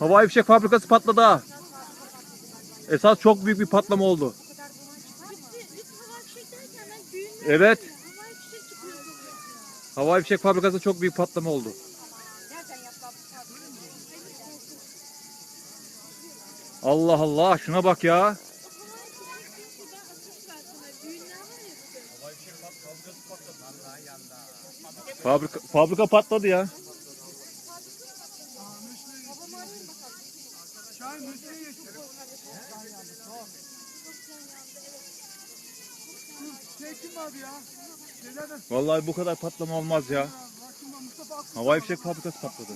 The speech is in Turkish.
Havai fişek fabrikası patladı. Esas çok büyük bir patlama oldu. Evet. havai fişek fabrikası çok büyük patlama oldu. Allah Allah şuna bak ya. Fabrika, fabrika patladı ya. Geçti. Şey kim vardı ya? Vallahi bu kadar patlama olmaz ya. Havai fişek fabrikası patladı.